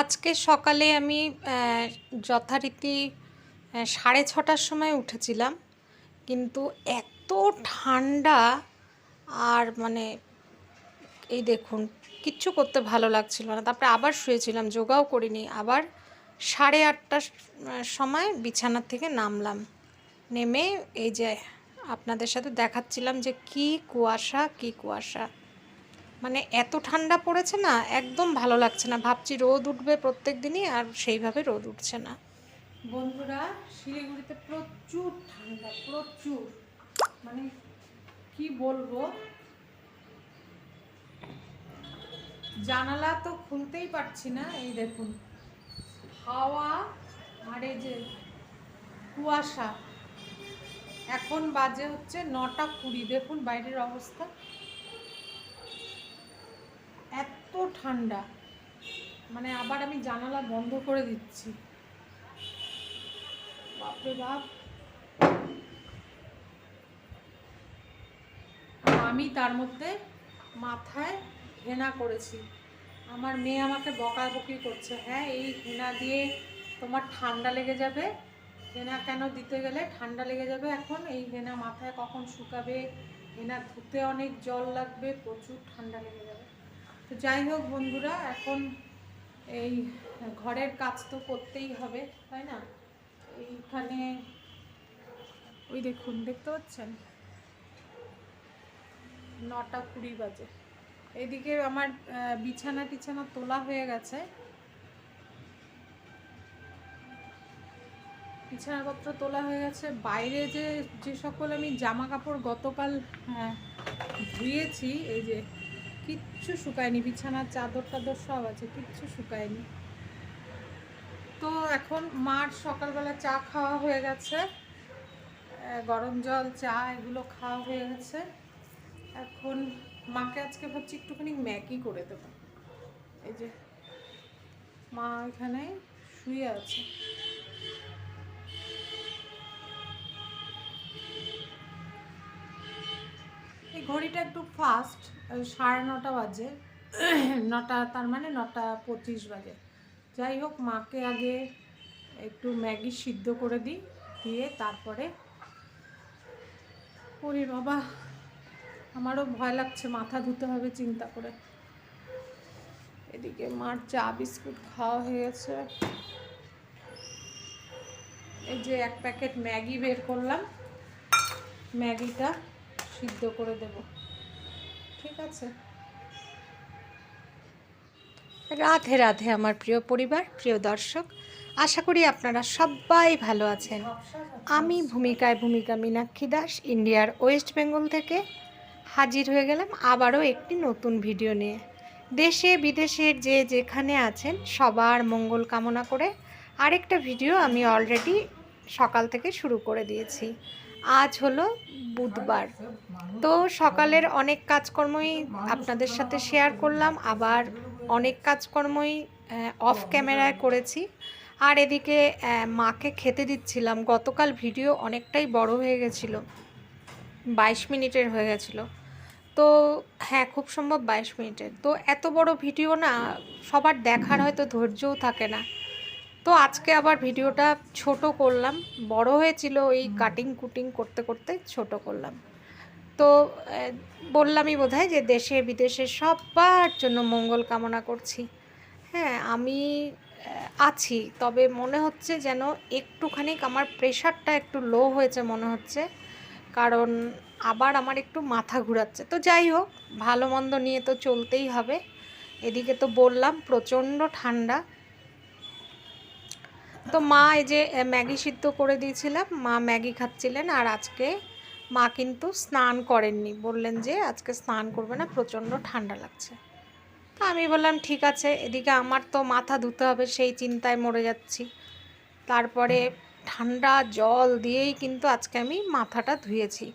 আজকে সকালে আমি যথারীতি সাড়ে ছটার সময় উঠেছিলাম। কিন্তু এত ঠান্ডা আর মানে এই দেখুন, কিচ্ছু করতে ভালো লাগছিল না। তারপরে আবার শুয়েছিলাম, যোগাও করিনি। আবার সাড়ে আটটার সময় বিছানার থেকে নামলাম। নেমে এই যে আপনাদের সাথে দেখাচ্ছিলাম যে কি কুয়াশা কি কুয়াশা। মানে এত ঠান্ডা পড়েছে না, একদম ভালো লাগছে না। ভাবছি রোদ উঠবে প্রত্যেক দিনই আর সেইভাবে রোদ উঠছে না। বন্ধুরা, শিলিগুড়িতে প্রচুর ঠান্ডা, প্রচুর। মানে কি বলব? জানালা তো খুলতেই পারছি না, এই দেখুন। হাওয়া আর এই যে কুয়াশা। এখন বাজে হচ্ছে নটা কুড়ি, দেখুন বাইরের অবস্থা। এত ঠান্ডা। মানে আবার আমি জানালা বন্ধ করে দিচ্ছি। বাপরে বাপ। আমি তার মধ্যে মাথায় ঘেনা করেছি। আমার মেয়ে আমাকে বকাবকি করছে। হ্যাঁ এই ঘেনা দিয়ে তোমার ঠান্ডা লেগে যাবে। হেনা কেন দিতে গেলে? ঠান্ডা লেগে যাবে এখন। এই হেনা মাথায় কখন শুকাবে? হেনা ধুতে অনেক জল লাগবে। প্রচুর ঠান্ডা লেগে যাবে। তো যাই হোক বন্ধুরা, এখন এই ঘরের কাজ তো করতেই হবে, তাই না? এইখানে ওই দেখুন, দেখতে পাচ্ছেন? নটা কুড়ি বাজে। এদিকে আমার বিছানা টিছানা তোলা হয়ে গেছে। বিছানাপত্র তোলা হয়ে গেছে। বাইরে যে যে সকল আমি জামা কাপড় গতকাল ধুয়েছি, এই যে কিচ্ছু শুকায়নি, বিছানার চাদর টাদর সব আছে, কিচ্ছু শুকায়নি। তো এখন মার সকালবেলা চা খাওয়া হয়ে গেছে গরম জল, চা, এগুলো খাওয়া হয়ে গেছে। এখন মাকে আজকে ভাবছি একটুখানি ম্যাগি করে দেবো। এই যে মা এখানে শুয়ে আছে। এই ঘড়িটা একটু ফাস্ট সাড়ে নটা বাজে। নটা, তার মানে নটা পঁচিশ বাজে। যাই হোক, মাকে আগে একটু ম্যাগি সিদ্ধ করে দিই, দিয়ে তারপরে ওরে বাবা, আমারও ভয় লাগছে, মাথা ধুতে হবে চিন্তা করে। এদিকে মার চা বিস্কুট খাওয়া হয়ে গেছে। এই যে এক প্যাকেট ম্যাগি বের করলাম, ম্যাগিটা সিদ্ধ করে দেব। রাধে রাধে আমার প্রিয় পরিবার, প্রিয় দর্শক। আশা করি আপনারা সবাই ভালো আছেন। আমি ভূমিকায় ভূমিকা মীনাক্ষী দাস, ইন্ডিয়ার ওয়েস্ট বেঙ্গল থেকে হাজির হয়ে গেলাম আবারও একটি নতুন ভিডিও নিয়ে। দেশে বিদেশের যে যেখানে আছেন, সবার মঙ্গল কামনা করে আরেকটা ভিডিও আমি অলরেডি সকাল থেকে শুরু করে দিয়েছি। আজ হলো বুধবার। তো সকালের অনেক কাজকর্মই আপনাদের সাথে শেয়ার করলাম, আবার অনেক কাজকর্মই অফ ক্যামেরায় করেছি। আর এদিকে মাকে খেতে দিচ্ছিলাম। গতকাল ভিডিও অনেকটাই বড় হয়ে গেছিল। বাইশ মিনিটের হয়ে গেছিল। তো হ্যাঁ খুব সম্ভব বাইশ মিনিটের। তো এত বড় ভিডিও না, সবার দেখার হয়তো ধৈর্যও থাকে না। তো আজকে আবার ভিডিওটা ছোট করলাম। বড় হয়েছিল এই কাটিং কুটিং করতে করতে ছোট করলাম। তো বললামই বোধহয় যে দেশে বিদেশে সবার জন্য মঙ্গল কামনা করছি। হ্যাঁ আমি আছি। তবে মনে হচ্ছে যেন একটুখানি আমার প্রেশারটা একটু লো হয়েছে মনে হচ্ছে। কারণ আবার আমার একটু মাথা ঘুরাচ্ছে। তো যাই হোক ভালো মন্দ নিয়ে তো চলতেই হবে। এদিকে তো বললাম প্রচণ্ড ঠান্ডা। তো মা এই যে ম্যাগি সিদ্ধ করে দিয়েছিলাম, মা ম্যাগি খাচ্ছিলেন আর আজকে মা কিন্তু স্নান করেননি। বললেন যে আজকে স্নান করবে না, প্রচণ্ড ঠান্ডা লাগছে। তো আমি বললাম, ঠিক আছে, এদিকে আমার তো মাথা ধুতে হবে, সেই চিন্তায় মরে যাচ্ছি। তারপরে ঠান্ডা জল দিয়েই কিন্তু আজকে আমি মাথাটা ধুয়েছি।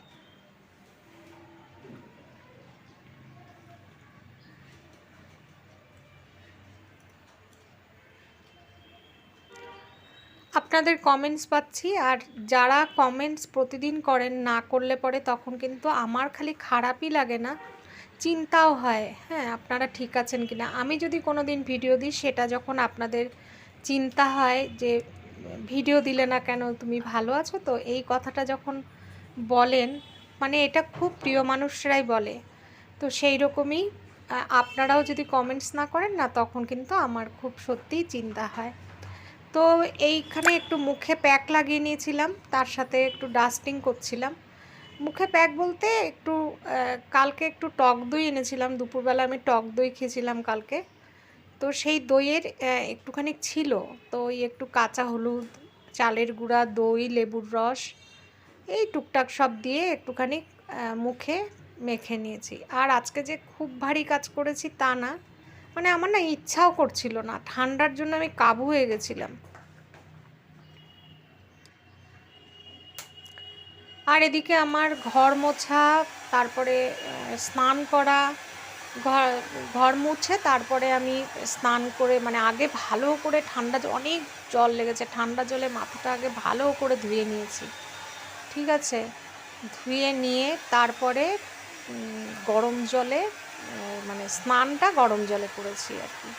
আপনাদের কমেন্টস পাচ্ছি, আর যারা কমেন্টস প্রতিদিন করেন, না করলে পরে তখন কিন্তু আমার খালি খারাপই লাগে না, চিন্তাও হয় হ্যাঁ আপনারা ঠিক আছেন কি না আমি যদি কোনো দিন ভিডিও দিই, সেটা যখন আপনাদের চিন্তা হয় যে, ভিডিও দিলে না কেন, তুমি ভালো আছো? তো এই কথাটা যখন বলেন মানে এটা খুব প্রিয় মানুষরাই বলে। তো সেই রকমই আপনারাও যদি কমেন্টস না করেন না, তখন কিন্তু আমার খুব সত্যিই চিন্তা হয়। তো এইখানে একটু মুখে প্যাক লাগিয়ে নিয়েছিলাম, তার সাথে একটু ডাস্টিং করছিলাম। মুখে প্যাক বলতে একটু কালকে একটু টক দই এনেছিলাম, দুপুরবেলা আমি টক দই খেয়েছিলাম কালকে। তো সেই দইয়ের একটুখানি ছিল, তো ওই একটু কাঁচা হলুদ, চালের গুঁড়া, দই, লেবুর রস, এই টুকটাক সব দিয়ে একটুখানি মুখে মেখে নিয়েছি। আর আজকে যে খুব ভারী কাজ করেছি তা না মানে আমার না ইচ্ছাও করছিল না। ঠান্ডার জন্য আমি কাবু হয়ে গেছিলাম। আর এদিকে আমার ঘর মোছা, তারপরে স্নান করা, ঘর ঘর মুছে, তারপরে আমি স্নান করে মানে আগে ভালো করে ঠান্ডা অনেক জল লেগেছে। ঠান্ডা জলে মাথাটা আগে ভালো করে ধুয়ে নিয়েছি। ঠিক আছে? ধুয়ে নিয়ে তারপরে গরম জলে মানে স্নানটা গরম জলে করেছি আর কি।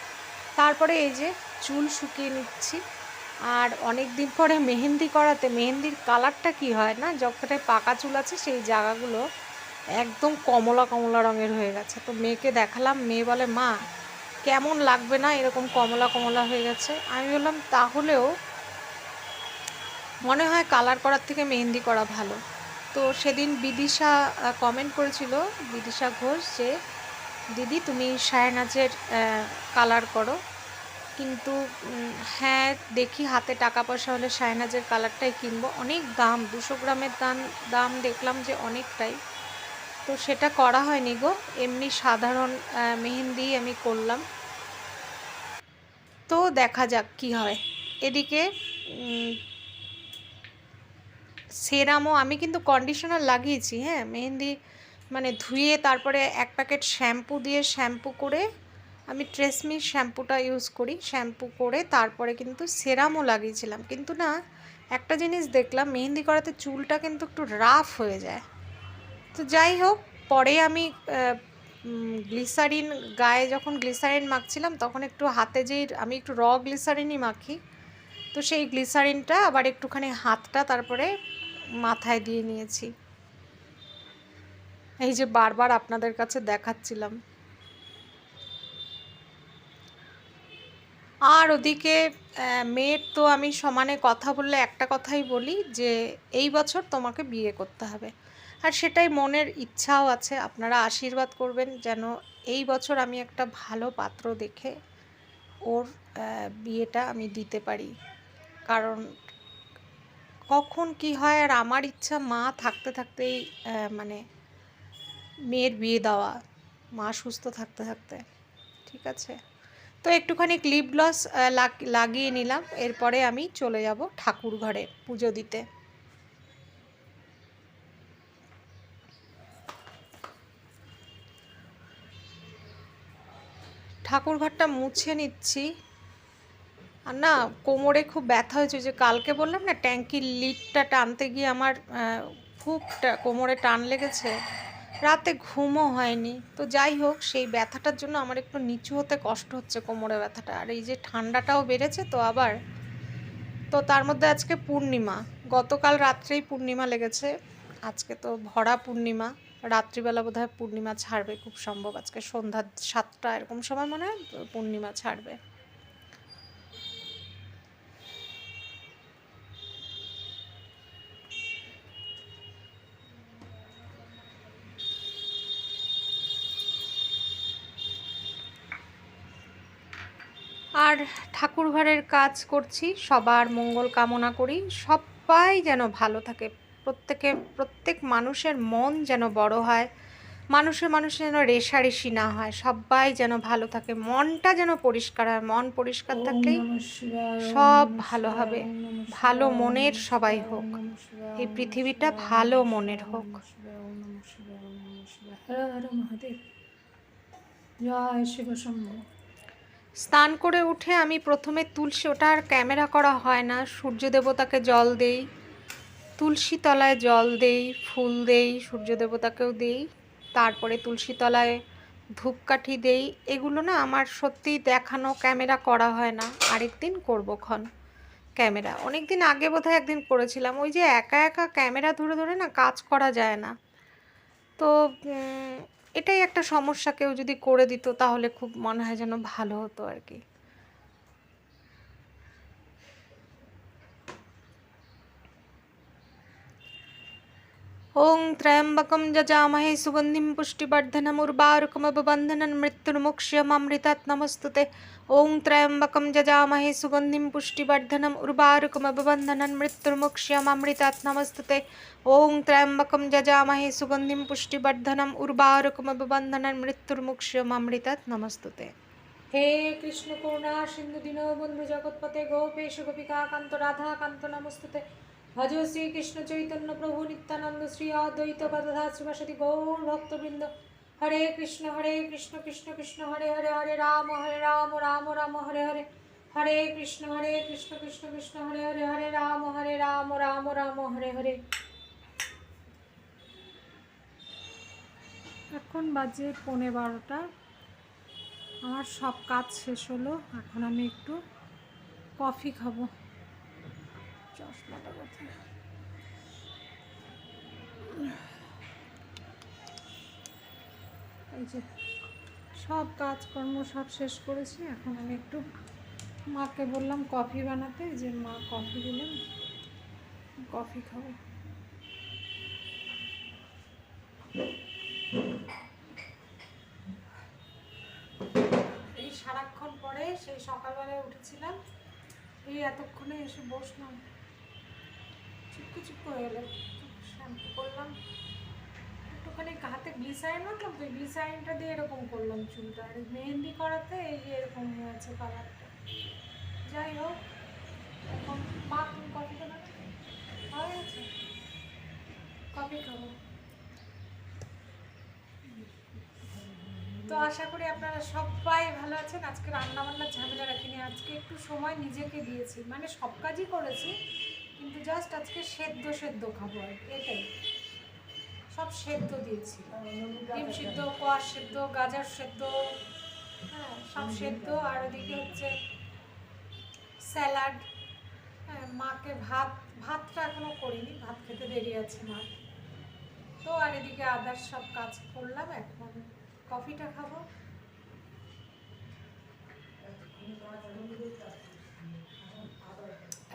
তারপরে এই যে চুল শুকিয়ে নিচ্ছি। আর অনেক দিন পরে মেহেন্দি করাতে, মেহেন্দির কালারটা কি হয় না যখন পাকা চুল আছে সেই জায়গাগুলো একদম কমলা কমলা রঙের হয়ে গেছে। তো মেয়েকে দেখালাম, মেয়ে বলে, মা, কেমন লাগবে না এরকম কমলা কমলা হয়ে গেছে? আমি বললাম, তাহলেও মনে হয় কালার করার থেকে মেহেন্দি করা ভালো। তো সেদিন বিদিশা কমেন্ট করেছিল, বিদিশা ঘোষ যে দিদি, তুমি শায়নাজের কালার করো। কিন্তু হ্যাঁ দেখি হাতে টাকা পয়সা হলে শায়নাজের কালারটাই কিনবো। অনেক দাম, দুশো গ্রামের দাম দাম দেখলাম যে অনেকটাই। তো সেটা করা হয়নি গো। এমনি সাধারণ মেহেন্দি আমি করলাম। তো দেখা যাক কি হয়। এদিকে সেরামও আমি কিন্তু কন্ডিশনার লাগিয়েছি হ্যাঁ? মেহেন্দি মানে ধুয়ে তারপরে এক প্যাকেট শ্যাম্পু দিয়ে শ্যাম্পু করে আমি ট্রেসমি শ্যাম্পুটা ইউজ করি, শ্যাম্পু করে তারপরে কিন্তু সেরামও লাগিয়েছিলাম। কিন্তু না, একটা জিনিস দেখলাম, মেহেন্দি করাতে চুলটা কিন্তু একটু রাফ হয়ে যায়। তো যাই হোক, পরে আমি গ্লিসারিন গায়ে যখন গ্লিসারিন মাখছিলাম, তখন একটু হাতে যেই আমি একটু র গ্লিসারিনই মাখি। তো সেই গ্লিসারিনটা আবার একটুখানি হাতটা তারপরে মাথায় দিয়ে নিয়েছি। এই যে বারবার আপনাদের কাছে দেখাচ্ছিলাম। আর ওদিকে মেয়ের তো আমি সমানে কথা বললে একটা কথাই বলি যে, এই বছর তোমাকে বিয়ে করতে হবে। আর সেটাই মনের ইচ্ছাও আছে, আপনারা আশীর্বাদ করবেন যেন এই বছর আমি একটা ভালো পাত্র দেখে ওর বিয়েটা আমি দিতে পারি। কারণ কখন কি হয় আর আমার ইচ্ছা মা থাকতে থাকতেই মানে মেয়ের বিয়ে দেওয়া, মা সুস্থ থাকতে থাকতে, ঠিক আছে? তো একটুখানি ক্লিপ গ্লস লাগিয়ে নিলাম, এরপরে আমি চলে যাব ঠাকুর ঘরে পুজো দিতে। ঠাকুর ঘরটা মুছে নিচ্ছি। আর না, কোমরে খুব ব্যথা হয়েছে যে কালকে বললাম না, ট্যাঙ্কির লিডটা টানতে গিয়ে আমার খুব কোমরে টান লেগেছে। রাতে ঘুমও হয়নি। তো যাই হোক, সেই ব্যথাটার জন্য আমার একটু নিচু হতে কষ্ট হচ্ছে কোমরে ব্যথাটা। আর এই যে ঠান্ডাটাও বেড়েছে, তো আবার তো তার মধ্যে আজকে পূর্ণিমা। গতকাল রাত্রেই পূর্ণিমা লেগেছে। আজকে তো ভরা পূর্ণিমা। রাত্রিবেলা বোধহয় পূর্ণিমা ছাড়বে খুব সম্ভব। আজকে সন্ধ্যা সাতটা, এরকম সময় মনে হয় পূর্ণিমা ছাড়বে। আর ঠাকুর ঘরের কাজ করছি সবার মঙ্গল কামনা করি। সবাই যেন ভালো থাকে প্রত্যেকে প্রত্যেক মানুষের মন যেন বড় হয় মানুষের মানুষের যেন রেশারেশি না হয় সবাই যেন ভালো থাকে মনটা যেন পরিষ্কার হয় মন পরিষ্কার থাকলেই সব ভালো হবে। ভালো মনের সবাই হোক। এই পৃথিবীটা ভালো মনের হোক। জয় শিব শম্ভু স্নান করে উঠে আমি প্রথমে তুলসী, ওটা আর ক্যামেরা করা হয় না। সূর্য দেবতাকে জল দেই, তুলসী তলায় জল দেই, ফুল দেই, সূর্য দেবতাকেও দেই, তারপরে তুলসী তলায় ধূপকাঠি দেই। এগুলো না আমার সত্যি দেখানো, ক্যামেরা করা হয় না। আরেকদিন করব ক্ষণ ক্যামেরা। অনেক দিন আগে বোধহয় একদিন করেছিলাম। ওই যে একা একা ক্যামেরা ধরে ধরে না কাজ করা যায় না। তো এটাই একটা সমস্যা কেউ যদি করে দিত তাহলে খুব মনে হয় যেন ভালো হতো আর কি। ॐ त्र्यम्बकं जजामहे सुगन्धिं पुष्टिवर्धनम् उर्वारुकमबन्धनं मृत्युर्मुक्ष्यममृतात् नमस्तु ते ॐ त्र्यम्बकं जजामहे सुगन्धिं पुष्टिवर्धनम् उर्वारुकमबन्धनं मृत्युर्मुक्ष्यममृतात् नमस्तु ते ॐ त्र्यम्बकं जजामहे सुगन्धिं पुष्टिवर्धनम् उर्वारुकमबन्धनं मृत्युर्मुक्ष्यममृतात् नमस्तु ते হে কৃষ্ণ করুণা সিন্ধু দীনবন্ধু জগৎপতে গোপেশ গোপিকা কান্ত রাধা কান্ত নমস্তুতে ভজ শ্রীকৃষ্ণ চৈতন্য প্রভু নিত্যানন্দ শ্রী অদ্বৈত গদাধা শ্রীবাসী গৌর ভক্তবৃন্দ। হরে কৃষ্ণ হরে কৃষ্ণ কৃষ্ণ কৃষ্ণ, হরে হরে হরে রাম হরে রাম রাম রাম, হরে হরে। হরে কৃষ্ণ হরে কৃষ্ণ কৃষ্ণ কৃষ্ণ, হরে হরে হরে রাম হরে রাম রাম রাম, হরে হরে। এখন বাজে পৌনে বারোটা। আমার সব কাজ শেষ হলো। এখন আমি একটু কফি খাব। চশমাটা কোথায় এই যে সব কাজকর্ম সব শেষ করেছি। এখন আমি একটু মাকে বললাম কফি বানাতে, যে মা কফি দিলেন, কফি খাব। এই সারাক্ষণ পরে সেই সকালবেলায় উঠেছিলাম, এই এতক্ষণে এসে বসলাম। চুপকে চুপ করে এলো শ্যাম্পু করলাম। একটুখানি হাতে গ্লিসারিন মাখলাম তো গ্লিসারিনটা দিয়ে এরকম করলাম চুলটা। আর মেহেন্দি করাতে এই এরকম হয়েছে কালারটা যাই হোক, এখন মা তুমি কফি খাবে। হয়ে গেছে কফি খাব। তো আশা করি আপনারা সবাই ভালো আছেন। আজকে রান্না বান্নার ঝামেলা রাখিনি। আজকে একটু সময় নিজেকে দিয়েছি। মানে সব কাজই করেছি। কিন্তু জাস্ট আজকে সেদ্ধ সেদ্ধ খাব আর কি, এটাই। সব সেদ্ধ দিয়েছি। ডিম সেদ্ধ কোয়াশ সেদ্ধ গাজর সেদ্ধ হ্যাঁ সব সেদ্ধ। আর ওদিকে হচ্ছে স্যালাড হ্যাঁ মাকে ভাত ভাতটা এখনও করিনি ভাত খেতে দেরি আছে মা। তো আর এদিকে আদার সব কাজ করলাম এখন কফিটা খাব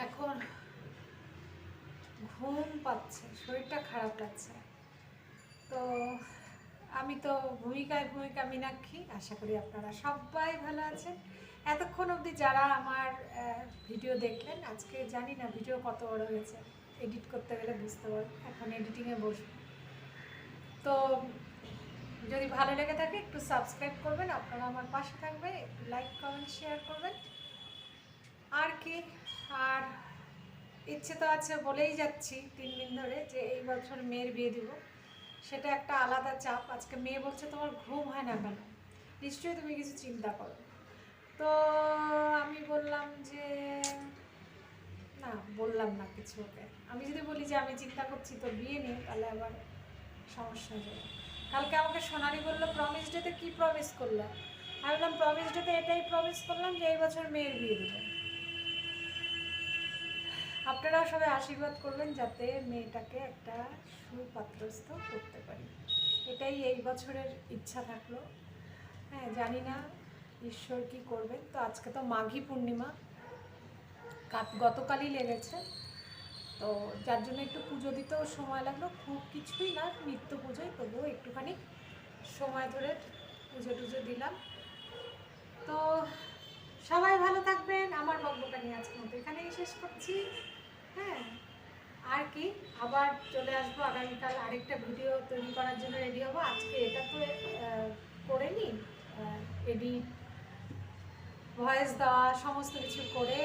এখন ঘুম পাচ্ছে, শরীরটা খারাপ লাগছে। তো আমি তো ভূমিকায় ভূমিকা মীনাক্ষী, আশা করি আপনারা সবাই ভালো আছেন। এতক্ষণ অবধি যারা আমার ভিডিও দেখলেন, আজকে জানি না ভিডিও কত বড় হয়েছে, এডিট করতে গেলে বুঝতে পারব এখন এডিটিংয়ে বসবো। তো যদি ভালো লেগে থাকে, একটু সাবস্ক্রাইব করবেন, আপনারা আমার পাশে থাকবেন একটু লাইক, কমেন্ট, শেয়ার করবেন। আর কি? আর ইচ্ছে তো আছে বলেই যাচ্ছি তিন দিন ধরে যে এই বছর মেয়ের বিয়ে দিব। সেটা একটা আলাদা চাপ। আজকে মেয়ে বলছে তোমার ঘুম হয় না কেন? নিশ্চয়ই তুমি কিছু চিন্তা করো। তো আমি বললাম যে, না, বললাম না কিছু ওকে। আমি যদি বলি যে আমি চিন্তা করছি তো বিয়ে নিয়ে, তাহলে আবার সমস্যা হয়ে কালকে আমাকে সোনালি বলল প্রমিস ডেতে কী প্রমিস করলাম আমি বললাম প্রমিস ডেতে এটাই প্রমিস করলাম যে এই বছর মেয়ের বিয়ে দেবো। আপনারাও সবাই আশীর্বাদ করবেন যাতে মেয়েটাকে একটা সুপাত্রস্থ করতে পারি। এটাই এই বছরের ইচ্ছা থাকল। হ্যাঁ জানি না ঈশ্বর কি করবেন। তো আজকে তো মাঘী পূর্ণিমা। গতকালই লেগেছে। তো যার জন্য একটু পুজো দিতেও সময় লাগল। খুব কিছুই না, নিত্য পুজোই। তবুও একটুখানি সময় ধরে পুজো টুজো দিলাম। তো সবাই ভালো থাকবেন। আমার বকবকানি আজকের মতো এখানেই শেষ করছি। হ্যাঁ আর কি, আবার চলে আসব আগামীকাল আরেকটা ভিডিও তৈরি করার জন্য রেডি হব। আজকে এটা তো করে নিই এডিট ভয়েস দেওয়া, সমস্ত কিছু করে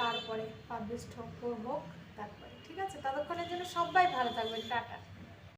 তারপরে পাবলিশ হোক হোক তারপরে। ঠিক আছে? ততক্ষণের জন্য সবাই ভালো থাকবেন। টাটা।